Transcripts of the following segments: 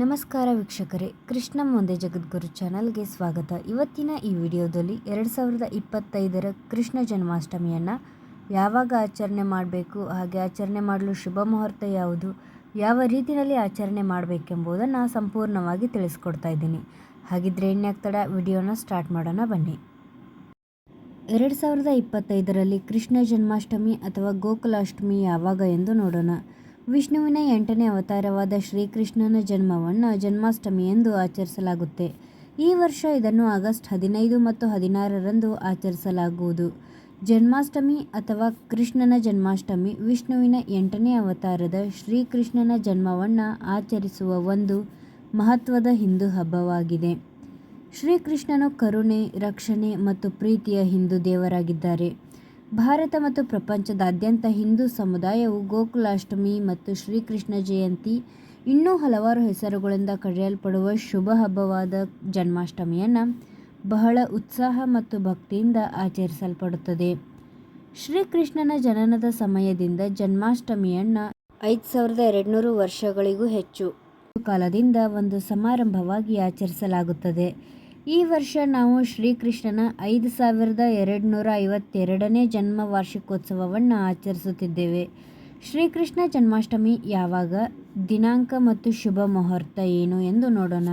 ನಮಸ್ಕಾರ ವೀಕ್ಷಕರೇ, ಕೃಷ್ಣ ಮುಂದೆ ಜಗದ್ಗುರು ಚಾನಲ್ಗೆ ಸ್ವಾಗತ. ಇವತ್ತಿನ ಈ ವಿಡಿಯೋದಲ್ಲಿ ಎರಡು ಸಾವಿರದ ಇಪ್ಪತ್ತೈದರ ಕೃಷ್ಣ ಜನ್ಮಾಷ್ಟಮಿಯನ್ನು ಯಾವಾಗ ಆಚರಣೆ ಮಾಡಬೇಕು, ಹಾಗೆ ಆಚರಣೆ ಮಾಡಲು ಶುಭ ಮುಹೂರ್ತ ಯಾವುದು, ಯಾವ ರೀತಿಯಲ್ಲಿ ಆಚರಣೆ ಮಾಡಬೇಕೆಂಬುದನ್ನು ಸಂಪೂರ್ಣವಾಗಿ ತಿಳಿಸ್ಕೊಡ್ತಾ ಇದ್ದೀನಿ. ಹಾಗಿದ್ರೆ ತಡ ವಿಡಿಯೋನ ಸ್ಟಾರ್ಟ್ ಮಾಡೋಣ ಬನ್ನಿ. ಎರಡು ಸಾವಿರದ ಇಪ್ಪತ್ತೈದರಲ್ಲಿ ಕೃಷ್ಣ ಜನ್ಮಾಷ್ಟಮಿ ಅಥವಾ ಗೋಕುಲಾಷ್ಟಮಿ ಯಾವಾಗ ಎಂದು ನೋಡೋಣ. ವಿಷ್ಣುವಿನ ಎಂಟನೇ ಅವತಾರವಾದ ಶ್ರೀಕೃಷ್ಣನ ಜನ್ಮವನ್ನು ಜನ್ಮಾಷ್ಟಮಿ ಎಂದು ಆಚರಿಸಲಾಗುತ್ತೆ. ಈ ವರ್ಷ ಇದನ್ನು ಆಗಸ್ಟ್ ಹದಿನೈದು ಮತ್ತು ಹದಿನಾರರಂದು ಆಚರಿಸಲಾಗುವುದು. ಜನ್ಮಾಷ್ಟಮಿ ಅಥವಾ ಕೃಷ್ಣನ ಜನ್ಮಾಷ್ಟಮಿ ವಿಷ್ಣುವಿನ ಎಂಟನೇ ಅವತಾರದ ಶ್ರೀಕೃಷ್ಣನ ಜನ್ಮವನ್ನು ಆಚರಿಸುವ ಒಂದು ಮಹತ್ವದ ಹಿಂದೂ ಹಬ್ಬವಾಗಿದೆ. ಶ್ರೀಕೃಷ್ಣನು ಕರುಣೆ, ರಕ್ಷಣೆ ಮತ್ತು ಪ್ರೀತಿಯ ಹಿಂದೂ ದೇವರಾಗಿದ್ದಾರೆ. ಭಾರತ ಮತ್ತು ಪ್ರಪಂಚದಾದ್ಯಂತ ಹಿಂದೂ ಸಮುದಾಯವು ಗೋಕುಲಾಷ್ಟಮಿ ಮತ್ತು ಶ್ರೀಕೃಷ್ಣ ಜಯಂತಿ ಇನ್ನೂ ಹಲವಾರು ಹೆಸರುಗಳಿಂದ ಕರೆಯಲ್ಪಡುವ ಶುಭ ಹಬ್ಬವಾದ ಜನ್ಮಾಷ್ಟಮಿಯನ್ನು ಬಹಳ ಉತ್ಸಾಹ ಮತ್ತು ಭಕ್ತಿಯಿಂದ ಆಚರಿಸಲ್ಪಡುತ್ತದೆ. ಶ್ರೀಕೃಷ್ಣನ ಜನನದ ಸಮಯದಿಂದ ಜನ್ಮಾಷ್ಟಮಿಯನ್ನು ಐದು ಸಾವಿರದ ಎರಡುನೂರು ವರ್ಷಗಳಿಗೂ ಹೆಚ್ಚು ಕಾಲದಿಂದ ಒಂದು ಸಮಾರಂಭವಾಗಿ ಆಚರಿಸಲಾಗುತ್ತದೆ. ಈ ವರ್ಷ ನಾವು ಶ್ರೀಕೃಷ್ಣನ ಐದು ಸಾವಿರದ ಎರಡು ನೂರ ಐವತ್ತೆರಡನೇ ಜನ್ಮ ವಾರ್ಷಿಕೋತ್ಸವವನ್ನು ಆಚರಿಸುತ್ತಿದ್ದೇವೆ. ಶ್ರೀಕೃಷ್ಣ ಜನ್ಮಾಷ್ಟಮಿ ಯಾವಾಗ? ದಿನಾಂಕ ಮತ್ತು ಶುಭ ಮುಹೂರ್ತ ಏನು ಎಂದು ನೋಡೋಣ.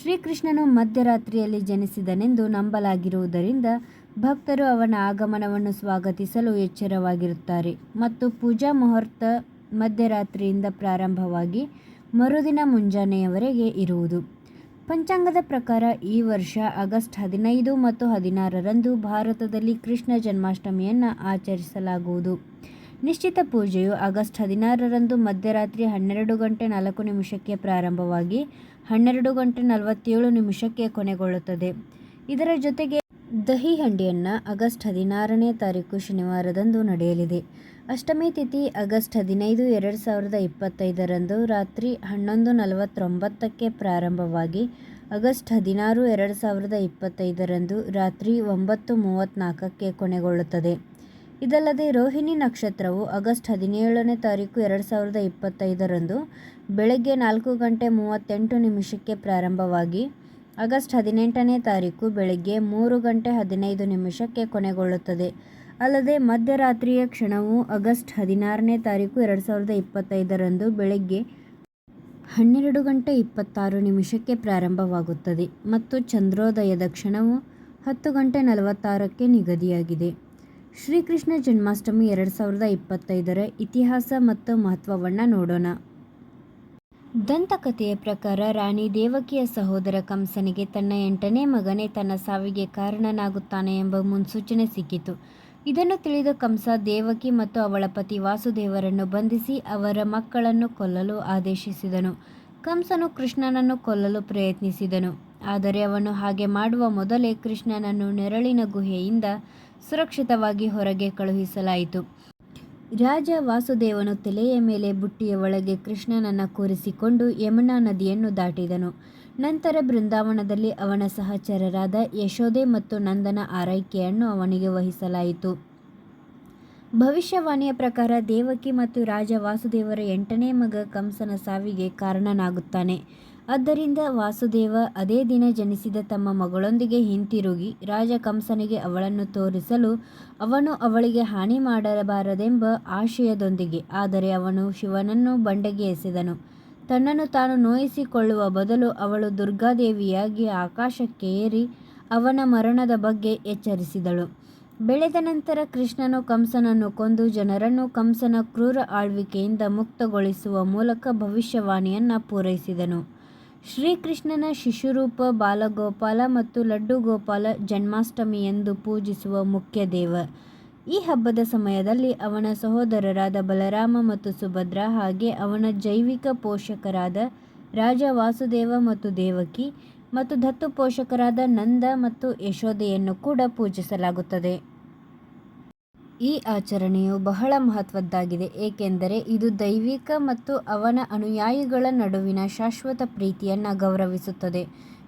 ಶ್ರೀಕೃಷ್ಣನು ಮಧ್ಯರಾತ್ರಿಯಲ್ಲಿ ಜನಿಸಿದನೆಂದು ನಂಬಲಾಗಿರುವುದರಿಂದ ಭಕ್ತರು ಅವನ ಆಗಮನವನ್ನು ಸ್ವಾಗತಿಸಲು ಎಚ್ಚರವಾಗಿರುತ್ತಾರೆ ಮತ್ತು ಪೂಜಾ ಮುಹೂರ್ತ ಮಧ್ಯರಾತ್ರಿಯಿಂದ ಪ್ರಾರಂಭವಾಗಿ ಮರುದಿನ ಮುಂಜಾನೆಯವರೆಗೆ ಇರುವುದು. ಪಂಚಾಂಗದ ಪ್ರಕಾರ ಈ ವರ್ಷ ಆಗಸ್ಟ್ ಹದಿನೈದು ಮತ್ತು ಹದಿನಾರರಂದು ಭಾರತದಲ್ಲಿ ಕೃಷ್ಣ ಜನ್ಮಾಷ್ಟಮಿಯನ್ನು ಆಚರಿಸಲಾಗುವುದು. ನಿಶ್ಚಿತ ಪೂಜೆಯು ಆಗಸ್ಟ್ ಹದಿನಾರರಂದು ಮಧ್ಯರಾತ್ರಿ ಹನ್ನೆರಡು ಗಂಟೆ ನಾಲ್ಕು ನಿಮಿಷಕ್ಕೆ ಪ್ರಾರಂಭವಾಗಿ ಹನ್ನೆರಡು ಗಂಟೆ ನಲವತ್ತೇಳು ನಿಮಿಷಕ್ಕೆ ಕೊನೆಗೊಳ್ಳುತ್ತದೆ. ಇದರ ಜೊತೆಗೆ ದಹಿ ಹಂಡಿಯನ್ನು ಆಗಸ್ಟ್ ಹದಿನಾರನೇ ತಾರೀಕು ಶನಿವಾರದಂದು ನಡೆಯಲಿದೆ. ಅಷ್ಟಮಿ ತಿಥಿ ಆಗಸ್ಟ್ ಹದಿನೈದು, ಎರಡು ಸಾವಿರದ ಇಪ್ಪತ್ತೈದರಂದು ರಾತ್ರಿ ಹನ್ನೊಂದು ನಲವತ್ತೊಂಬತ್ತಕ್ಕೆ ಪ್ರಾರಂಭವಾಗಿ, ಆಗಸ್ಟ್ ಹದಿನಾರು, ಎರಡು ಸಾವಿರದ ಇಪ್ಪತ್ತೈದರಂದು ರಾತ್ರಿ ಒಂಬತ್ತು ಮೂವತ್ತ್ನಾಲ್ಕಕ್ಕೆ ಕೊನೆಗೊಳ್ಳುತ್ತದೆ. ಇದಲ್ಲದೆ ರೋಹಿಣಿ ನಕ್ಷತ್ರವು ಆಗಸ್ಟ್ ಹದಿನೇಳನೇ ತಾರೀಕು, ಎರಡು ಸಾವಿರದ ಇಪ್ಪತ್ತೈದರಂದು ಬೆಳಗ್ಗೆ ನಾಲ್ಕು ಗಂಟೆ ಮೂವತ್ತೆಂಟು ನಿಮಿಷಕ್ಕೆ ಪ್ರಾರಂಭವಾಗಿ, ಆಗಸ್ಟ್ ಹದಿನೆಂಟನೇ ತಾರೀಕು ಬೆಳಗ್ಗೆ ಮೂರು ಗಂಟೆ ಹದಿನೈದು ನಿಮಿಷಕ್ಕೆ ಕೊನೆಗೊಳ್ಳುತ್ತದೆ. ಅಲ್ಲದೆ ಮಧ್ಯರಾತ್ರಿಯ ಕ್ಷಣವು ಆಗಸ್ಟ್ ಹದಿನಾರನೇ ತಾರೀಕು ಎರಡು ಸಾವಿರದ ಇಪ್ಪತ್ತೈದರಂದು ಬೆಳಗ್ಗೆ ಹನ್ನೆರಡು ಗಂಟೆ ಇಪ್ಪತ್ತಾರು ನಿಮಿಷಕ್ಕೆ ಪ್ರಾರಂಭವಾಗುತ್ತದೆ ಮತ್ತು ಚಂದ್ರೋದಯದ ಕ್ಷಣವು ಹತ್ತು ಗಂಟೆ ನಲವತ್ತಾರಕ್ಕೆ ನಿಗದಿಯಾಗಿದೆ. ಶ್ರೀಕೃಷ್ಣ ಜನ್ಮಾಷ್ಟಮಿ ಎರಡು ಸಾವಿರದ ಇಪ್ಪತ್ತೈದರ ಇತಿಹಾಸ ಮತ್ತು ಮಹತ್ವವನ್ನು ನೋಡೋಣ. ದಂತಕಥೆಯ ಪ್ರಕಾರ ರಾಣಿ ದೇವಕಿಯ ಸಹೋದರ ಕಂಸನಿಗೆ ತನ್ನ ಎಂಟನೇ ಮಗನೇ ತನ್ನ ಸಾವಿಗೆ ಕಾರಣನಾಗುತ್ತಾನೆ ಎಂಬ ಮುನ್ಸೂಚನೆ ಸಿಕ್ಕಿತು. ಇದನ್ನು ತಿಳಿದ ಕಂಸ ದೇವಕಿ ಮತ್ತು ಅವಳ ಪತಿ ವಾಸುದೇವರನ್ನು ಬಂಧಿಸಿ ಅವರ ಮಕ್ಕಳನ್ನು ಕೊಲ್ಲಲು ಆದೇಶಿಸಿದನು. ಕಂಸನು ಕೃಷ್ಣನನ್ನು ಕೊಲ್ಲಲು ಪ್ರಯತ್ನಿಸಿದನು. ಆದರೆ ಅವನು ಹಾಗೆ ಮಾಡುವ ಮೊದಲೇ ಕೃಷ್ಣನನ್ನು ನೆರಳಿನ ಗುಹೆಯಿಂದ ಸುರಕ್ಷಿತವಾಗಿ ಹೊರಗೆ ಕಳುಹಿಸಲಾಯಿತು. ರಾಜ ವಾಸುದೇವನು ತಲೆಯ ಮೇಲೆ ಬುಟ್ಟಿಯ ಒಳಗೆ ಕೃಷ್ಣನನ್ನು ಕೂರಿಸಿಕೊಂಡು ಯಮುನಾ ನದಿಯನ್ನು ದಾಟಿದನು. ನಂತರ ಬೃಂದಾವನದಲ್ಲಿ ಅವನ ಸಹಚರರಾದ ಯಶೋದೆ ಮತ್ತು ನಂದನ ಆರೈಕೆಯನ್ನು ಅವನಿಗೆ ವಹಿಸಲಾಯಿತು. ಭವಿಷ್ಯವಾಣಿಯ ಪ್ರಕಾರ ದೇವಕಿ ಮತ್ತು ರಾಜ ವಾಸುದೇವರ ಎಂಟನೇ ಮಗ ಕಂಸನ ಸಾವಿಗೆ ಕಾರಣನಾಗುತ್ತಾನೆ. ಆದ್ದರಿಂದ ವಾಸುದೇವ ಅದೇ ದಿನ ಜನಿಸಿದ ತಮ್ಮ ಮಗಳೊಂದಿಗೆ ಹಿಂತಿರುಗಿ ರಾಜ ಕಂಸನಿಗೆ ಅವಳನ್ನು ತೋರಿಸಲು ಅವನು ಅವಳಿಗೆ ಹಾನಿ ಮಾಡಬಾರದೆಂಬ ಆಶಯದೊಂದಿಗೆ, ಆದರೆ ಅವನು ಶಿವನನ್ನು ಬಂಡೆಗೆ ಎಸೆದನು. ತನ್ನನ್ನು ತಾನು ನೋಯಿಸಿಕೊಳ್ಳುವ ಬದಲು ಅವಳು ದುರ್ಗಾದೇವಿಯಾಗಿ ಆಕಾಶಕ್ಕೆ ಏರಿ ಅವನ ಮರಣದ ಬಗ್ಗೆ ಎಚ್ಚರಿಸಿದಳು. ಬೆಳೆದ ನಂತರ ಕೃಷ್ಣನು ಕಂಸನನ್ನು ಕೊಂದು ಜನರನ್ನು ಕಂಸನ ಕ್ರೂರ ಆಳ್ವಿಕೆಯಿಂದ ಮುಕ್ತಗೊಳಿಸುವ ಮೂಲಕ ಭವಿಷ್ಯವಾಣಿಯನ್ನು ಪೂರೈಸಿದನು. ಶ್ರೀಕೃಷ್ಣನ ಶಿಶುರೂಪ ಬಾಲಗೋಪಾಲ ಮತ್ತು ಲಡ್ಡು ಗೋಪಾಲ ಜನ್ಮಾಷ್ಟಮಿ ಎಂದು ಪೂಜಿಸುವ ಮುಖ್ಯ ದೇವ. ಈ ಹಬ್ಬದ ಸಮಯದಲ್ಲಿ ಅವನ ಸಹೋದರರಾದ ಬಲರಾಮ ಮತ್ತು ಸುಭದ್ರ ಹಾಗೆ ಅವನ ಜೈವಿಕ ಪೋಷಕರಾದ ರಾಜ ವಾಸುದೇವ ಮತ್ತು ದೇವಕಿ ಮತ್ತು ದತ್ತು ಪೋಷಕರಾದ ನಂದ ಮತ್ತು ಯಶೋದೆಯನ್ನು ಕೂಡ ಪೂಜಿಸಲಾಗುತ್ತದೆ. ಈ ಆಚರಣೆಯು ಬಹಳ ಮಹತ್ವದ್ದಾಗಿದೆ, ಏಕೆಂದರೆ ಇದು ದೈವಿಕ ಮತ್ತು ಅವನ ಅನುಯಾಯಿಗಳ ನಡುವಿನ ಶಾಶ್ವತ ಪ್ರೀತಿಯನ್ನು ಗೌರವಿಸುತ್ತದೆ.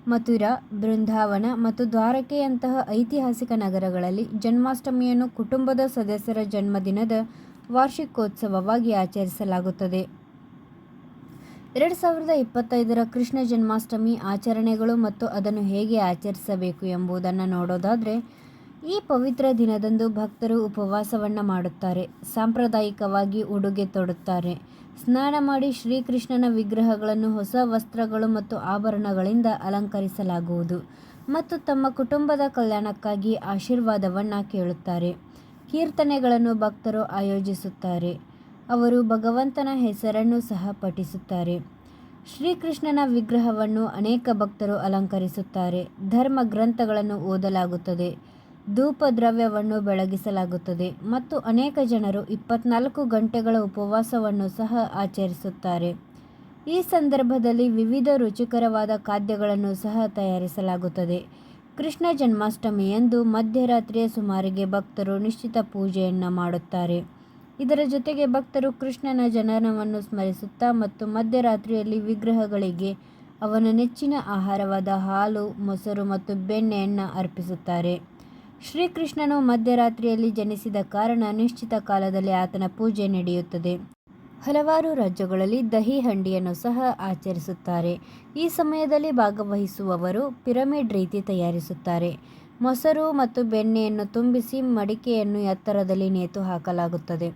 ಮಥುರಾ, ಬೃಂದಾವನ ಮತ್ತು ದ್ವಾರಕೆಯಂತಹ ಐತಿಹಾಸಿಕ ನಗರಗಳಲ್ಲಿ ಜನ್ಮಾಷ್ಟಮಿಯನ್ನು ಕುಟುಂಬದ ಸದಸ್ಯರ ಜನ್ಮದಿನದ ವಾರ್ಷಿಕೋತ್ಸವವಾಗಿ ಆಚರಿಸಲಾಗುತ್ತದೆ. ಎರಡು ಸಾವಿರದ ಇಪ್ಪತ್ತೈದರ ಕೃಷ್ಣ ಜನ್ಮಾಷ್ಟಮಿ ಆಚರಣೆಗಳು ಮತ್ತು ಅದನ್ನು ಹೇಗೆ ಆಚರಿಸಬೇಕು ಎಂಬುದನ್ನು ನೋಡೋದಾದರೆ ಈ ಪವಿತ್ರ ದಿನದಂದು ಭಕ್ತರು ಉಪವಾಸವನ್ನು ಮಾಡುತ್ತಾರೆ. ಸಾಂಪ್ರದಾಯಿಕವಾಗಿ ಉಡುಗೆ ತೊಡುತ್ತಾರೆ. ಸ್ನಾನ ಮಾಡಿ ಶ್ರೀಕೃಷ್ಣನ ವಿಗ್ರಹಗಳನ್ನು ಹೊಸ ವಸ್ತ್ರಗಳು ಮತ್ತು ಆಭರಣಗಳಿಂದ ಅಲಂಕರಿಸಲಾಗುವುದು ಮತ್ತು ತಮ್ಮ ಕುಟುಂಬದ ಕಲ್ಯಾಣಕ್ಕಾಗಿ ಆಶೀರ್ವಾದವನ್ನು ಕೇಳುತ್ತಾರೆ. ಕೀರ್ತನೆಗಳನ್ನು ಭಕ್ತರು ಆಯೋಜಿಸುತ್ತಾರೆ. ಅವರು ಭಗವಂತನ ಹೆಸರನ್ನು ಸಹ ಪಠಿಸುತ್ತಾರೆ. ಶ್ರೀಕೃಷ್ಣನ ವಿಗ್ರಹವನ್ನು ಅನೇಕ ಭಕ್ತರು ಅಲಂಕರಿಸುತ್ತಾರೆ. ಧರ್ಮ ಗ್ರಂಥಗಳನ್ನು ಓದಲಾಗುತ್ತದೆ. ಧೂಪ ದ್ರವ್ಯವನ್ನು ಬೆಳಗಿಸಲಾಗುತ್ತದೆ ಮತ್ತು ಅನೇಕ ಜನರು ಇಪ್ಪತ್ನಾಲ್ಕು ಗಂಟೆಗಳ ಉಪವಾಸವನ್ನು ಸಹ ಆಚರಿಸುತ್ತಾರೆ. ಈ ಸಂದರ್ಭದಲ್ಲಿ ವಿವಿಧ ರುಚಿಕರವಾದ ಖಾದ್ಯಗಳನ್ನು ಸಹ ತಯಾರಿಸಲಾಗುತ್ತದೆ. ಕೃಷ್ಣ ಜನ್ಮಾಷ್ಟಮಿಯಂದು ಮಧ್ಯರಾತ್ರಿಯ ಸುಮಾರಿಗೆ ಭಕ್ತರು ನಿಶ್ಚಿತ ಪೂಜೆಯನ್ನು ಮಾಡುತ್ತಾರೆ. ಇದರ ಜೊತೆಗೆ ಭಕ್ತರು ಕೃಷ್ಣನ ಜನನವನ್ನು ಸ್ಮರಿಸುತ್ತಾ ಮತ್ತು ಮಧ್ಯರಾತ್ರಿಯಲ್ಲಿ ವಿಗ್ರಹಗಳಿಗೆ ಅವನ ನೆಚ್ಚಿನ ಆಹಾರವಾದ ಹಾಲು, ಮೊಸರು ಮತ್ತು ಬೆಣ್ಣೆಯನ್ನು ಅರ್ಪಿಸುತ್ತಾರೆ. ಶ್ರೀಕೃಷ್ಣನು ಮಧ್ಯರಾತ್ರಿಯಲ್ಲಿ ಜನಿಸಿದ ಕಾರಣ ನಿಶ್ಚಿತ ಕಾಲದಲ್ಲಿ ಆತನ ಪೂಜೆ ನಡೆಯುತ್ತದೆ. ಹಲವಾರು ರಾಜ್ಯಗಳಲ್ಲಿ ದಹಿ ಹಂಡಿಯನ್ನು ಸಹ ಆಚರಿಸುತ್ತಾರೆ. ಈ ಸಮಯದಲ್ಲಿ ಭಾಗವಹಿಸುವವರು ಪಿರಮಿಡ್ ರೀತಿ ತಯಾರಿಸುತ್ತಾರೆ. ಮೊಸರು ಮತ್ತು ಬೆಣ್ಣೆಯನ್ನು ತುಂಬಿಸಿ ಮಡಿಕೆಯನ್ನು ಎತ್ತರದಲ್ಲಿ ನೇತು ಹಾಕಲಾಗುತ್ತದೆ.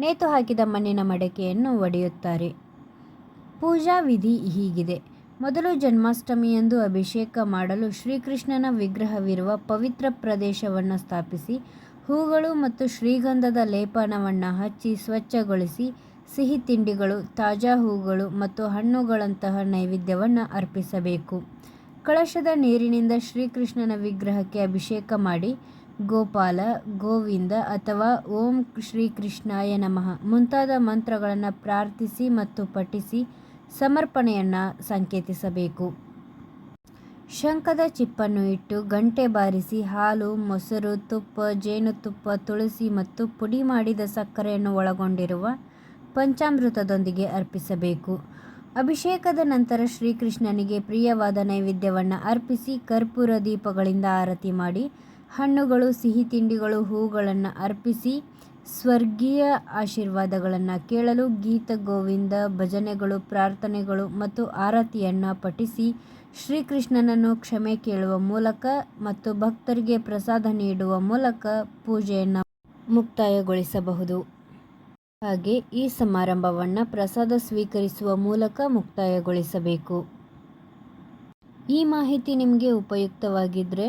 ನೇತು ಹಾಕಿದ ಮಣ್ಣಿನ ಮಡಿಕೆಯನ್ನು ಒಡೆಯುತ್ತಾರೆ. ಪೂಜಾ ವಿಧಿ ಹೀಗಿದೆ. ಮೊದಲು ಜನ್ಮಾಷ್ಟಮಿಯಂದು ಅಭಿಷೇಕ ಮಾಡಲು ಶ್ರೀಕೃಷ್ಣನ ವಿಗ್ರಹವಿರುವ ಪವಿತ್ರ ಪ್ರದೇಶವನ್ನು ಸ್ಥಾಪಿಸಿ, ಹೂಗಳು ಮತ್ತು ಶ್ರೀಗಂಧದ ಲೇಪನವನ್ನು ಹಚ್ಚಿ ಸ್ವಚ್ಛಗೊಳಿಸಿ, ಸಿಹಿ ತಿಂಡಿಗಳು, ತಾಜಾ ಹೂಗಳು ಮತ್ತು ಹಣ್ಣುಗಳಂತಹ ನೈವೇದ್ಯವನ್ನು ಅರ್ಪಿಸಬೇಕು. ಕಳಶದ ನೀರಿನಿಂದ ಶ್ರೀಕೃಷ್ಣನ ವಿಗ್ರಹಕ್ಕೆ ಅಭಿಷೇಕ ಮಾಡಿ, ಗೋಪಾಲ, ಗೋವಿಂದ ಅಥವಾ ಓಂ ಶ್ರೀಕೃಷ್ಣಾಯ ನಮಃ ಮುಂತಾದ ಮಂತ್ರಗಳನ್ನು ಪ್ರಾರ್ಥಿಸಿ ಮತ್ತು ಪಠಿಸಿ ಸಮರ್ಪಣೆಯನ್ನು ಸಂಕೇತಿಸಬೇಕು. ಶಂಖದ ಚಿಪ್ಪನ್ನು ಇಟ್ಟು ಗಂಟೆ ಬಾರಿಸಿ ಹಾಲು, ಮೊಸರು, ತುಪ್ಪ, ಜೇನುತುಪ್ಪ, ತುಳಸಿ ಮತ್ತು ಪುಡಿ ಮಾಡಿದ ಸಕ್ಕರೆಯನ್ನು ಒಳಗೊಂಡಿರುವ ಪಂಚಾಮೃತದೊಂದಿಗೆ ಅರ್ಪಿಸಬೇಕು. ಅಭಿಷೇಕದ ನಂತರ ಶ್ರೀಕೃಷ್ಣನಿಗೆ ಪ್ರಿಯವಾದ ನೈವೇದ್ಯವನ್ನು ಅರ್ಪಿಸಿ ಕರ್ಪೂರ ದೀಪಗಳಿಂದ ಆರತಿ ಮಾಡಿ, ಹಣ್ಣುಗಳು, ಸಿಹಿ ತಿಂಡಿಗಳು, ಹೂಗಳನ್ನು ಅರ್ಪಿಸಿ ಸ್ವರ್ಗೀಯ ಆಶೀರ್ವಾದಗಳನ್ನು ಕೇಳಲು ಗೀತ ಗೋವಿಂದ ಭಜನೆಗಳು, ಪ್ರಾರ್ಥನೆಗಳು ಮತ್ತು ಆರತಿಯನ್ನು ಪಠಿಸಿ ಶ್ರೀಕೃಷ್ಣನನ್ನು ಕ್ಷಮೆ ಕೇಳುವ ಮೂಲಕ ಮತ್ತು ಭಕ್ತರಿಗೆ ಪ್ರಸಾದ ನೀಡುವ ಮೂಲಕ ಪೂಜೆಯನ್ನು ಮುಕ್ತಾಯಗೊಳಿಸಬಹುದು. ಹಾಗೆ ಈ ಸಮಾರಂಭವನ್ನು ಪ್ರಸಾದ ಸ್ವೀಕರಿಸುವ ಮೂಲಕ ಮುಕ್ತಾಯಗೊಳಿಸಬೇಕು. ಈ ಮಾಹಿತಿ ನಿಮಗೆ ಉಪಯುಕ್ತವಾಗಿದ್ದರೆ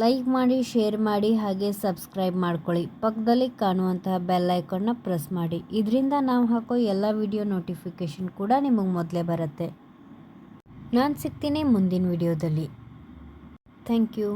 ಲೈಕ್ ಮಾಡಿ, ಶೇರ್ ಮಾಡಿ ಹಾಗೆ ಸಬ್ಸ್ಕ್ರೈಬ್ ಮಾಡ್ಕೊಳ್ಳಿ. ಪಕ್ಕದಲ್ಲಿ ಕಾಣುವಂತಹ ಬೆಲ್ ಐಕನ್ನ ಪ್ರೆಸ್ ಮಾಡಿ. ಇದರಿಂದ ನಾವು ಹಾಕೋ ಎಲ್ಲ ವಿಡಿಯೋ ನೋಟಿಫಿಕೇಷನ್ ಕೂಡ ನಿಮಗೆ ಮೊದಲೇ ಬರುತ್ತೆ. ನಾನು ಸಿಗ್ತೀನಿ ಮುಂದಿನ ವಿಡಿಯೋದಲ್ಲಿ. Thank you.